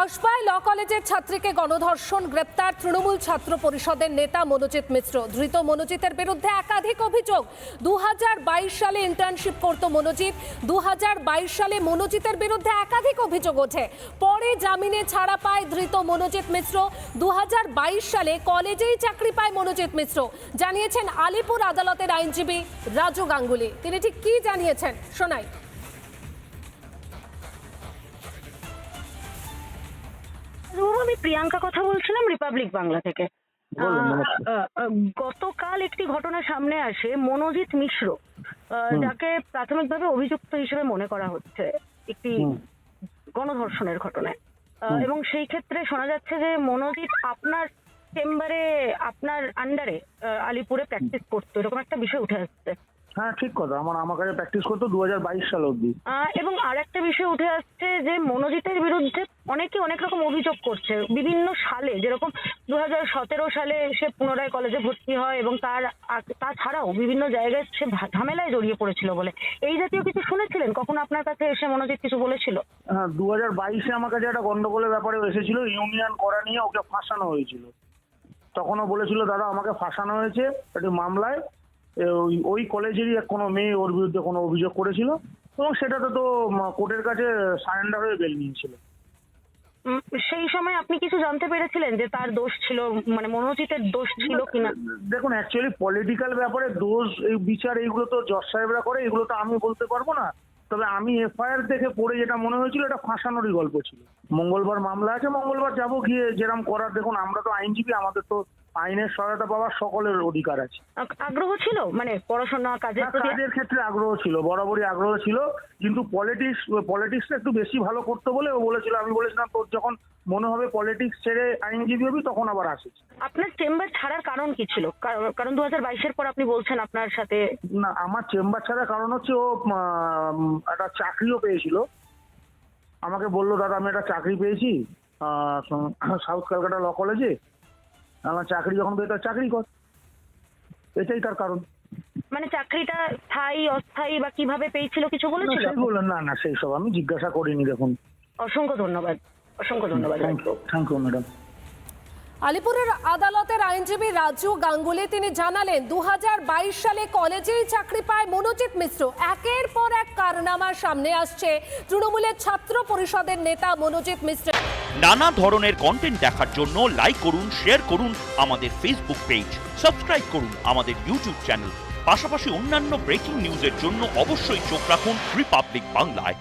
কসবায় ল কলেজের ছাত্রীকে গণধর্ষণ, গ্রেপ্তার তৃণমূল ছাত্র পরিষদের নেতা মনোজিৎ মিশ্র। ধৃত মনোজিতের বিরুদ্ধে একাধিক অভিযোগ। দু হাজার বাইশ সালে ইন্টার্নশিপ করত মনোজিৎ। দু হাজার বাইশ সালে মনোজিতের বিরুদ্ধে একাধিক অভিযোগ ওঠে। পরে জামিনে ছাড়া পায় ধৃত মনোজিৎ মিশ্র। দু হাজার বাইশ সালে কলেজেই চাকরি পায় মনোজিৎ মিশ্র। জানিয়েছেন আলিপুর আদালতের আইনজীবী রাজু গাঙ্গুলি। তিনি ঠিক কি জানিয়েছেন? শোনাই। আমি প্রিয়াঙ্কা কথা বলছিলাম রিপাবলিক বাংলা থেকে গতকাল একটি ঘটনা সামনে আসে মনোজিৎ মিশ্র। যাকে প্রাথমিকভাবে অভিযুক্ত হিসেবে মনে করা হচ্ছে একটি গণধর্ষণের ঘটনায়। এবং সেই ক্ষেত্রে শোনা যাচ্ছে যে মনোজিৎ আপনার চেম্বারে আপনার আন্ডারে আলিপুরে প্র্যাকটিস করতো। এরকম একটা বিষয় উঠে আসছে। হ্যাঁ ঠিক কথা। আমার আমার কাছে প্র্যাকটিস করতো দু হাজার বাইশ সাল অবধি। আহ, এবং আর একটা বিষয় উঠে আসছে যে মনোজিতের বিরুদ্ধে অনেকে অনেক রকম অভিযোগ করছে। বিভিন্ন সালে, যেরকম দু হাজার সতেরো সালে সে পুনরায় কলেজে ভর্তি হয় এবং তার তাছাড়াও বিভিন্ন জায়গায় সে ঝামেলায় জড়িয়ে পড়েছিল বলে। এই জাতীয় কিছু শুনেছিলেন? কখন আপনার কাছে এসে মনোজিৎ কিছু বলেছিল? হ্যাঁ দু হাজার বাইশে আমার কাছে একটা গন্ডগোলের ব্যাপারে এসেছিল। ইউনিয়ন করা নিয়ে ওকে ফাঁসানো হয়েছিল। তখনও বলেছিল, দাদা, আমাকে ফাঁসানো হয়েছে একটি মামলায়। ওই কলেজেরই এক কোনো মেয়ে ওর বিরুদ্ধে কোনো অভিযোগ করেছিল এবং সেটাতে তো কোর্টের কাছে সারেন্ডার হয়ে বেল নিয়েছিল। সেই সময় আপনি কিছু জানতে পেরেছিলেন যে তার দোষ ছিল? মানে মনোজিতের দোষ ছিল কিনা? দেখুন অ্যাকচুয়ালি পলিটিক্যাল ব্যাপারে দোষ এই বিচার এইগুলো তো জজ সাহেবরা করে এগুলো তো আমি বলতে পারব না। তবে আমি এফআইআর দেখে পড়ে যেটা মনে হয়েছিল এটা ফাঁসানোরই গল্প ছিল। মঙ্গলবার মামলা আছে মঙ্গলবার যাব গিয়ে যেরকম করার। দেখুন আমরা তো আইনজীবী আমাদের তো আইনের সহায়তা পাওয়ার সকলের অধিকার আছে। আগ্রহ ছিল? মানে পড়াশোনা কাজের কাজের ক্ষেত্রে আগ্রহ ছিল বরাবরই আগ্রহ ছিল। কিন্তু পলিটিক্স পলিটিক্সটা একটু বেশি ভালো করতে বলে ও বলেছিল। আমি বলেছিলাম তোর যখন মনে হবে পলিটিক্স ছেড়ে আইনজীবী হবি তখন আবার আসিস। আপনার চেম্বার ছাড়ার কারণ কি ছিল? কার- কারণ দু হাজার বাইশের পর আপনি বলছেন আপনার সাথে। না আমার চেম্বার ছাড়ার কারণ হচ্ছে ও একটা চাকরিও পেয়েছিল। আমাকে বলল দাদা আমি একটা চাকরি পেয়েছি সাউথ ক্যালকাটা ল কলেজে। আমার চাকরি যখন তার চাকরি কর। এটাই তার কারণ। মানে চাকরিটা স্থায়ী অস্থায়ী বা কীভাবে পেয়েছিল কিছু বলেছিল? না না সেই সব আমি জিজ্ঞাসা করিনি দেখুন। অসংখ্য ধন্যবাদ অসংখ্য ধন্যবাদ thank you thank you madam আলিপুরের আদালতের আইনজীবী রাজু গাঙ্গুলি তিনি জানালেন, দুহাজার বাইশ সালে কলেজেই চাকরি পায় মনোজিৎ মিশ্র। একের পর এক কারনামা সামনে আসছে তৃণমূলের ছাত্র পরিষদের নেতা মনোজিৎ মিশ্র নানা ধরনের কন্টেন্ট দেখার জন্য লাইক করুন শেয়ার করুন আমাদের ফেসবুক পেজ সাবস্ক্রাইব করুন আমাদের ইউটিউব চ্যানেল পাশাপাশি অন্যান্য ব্রেকিং নিউজের জন্য অবশ্যই চোখ রাখুন রিপাবলিক বাংলায়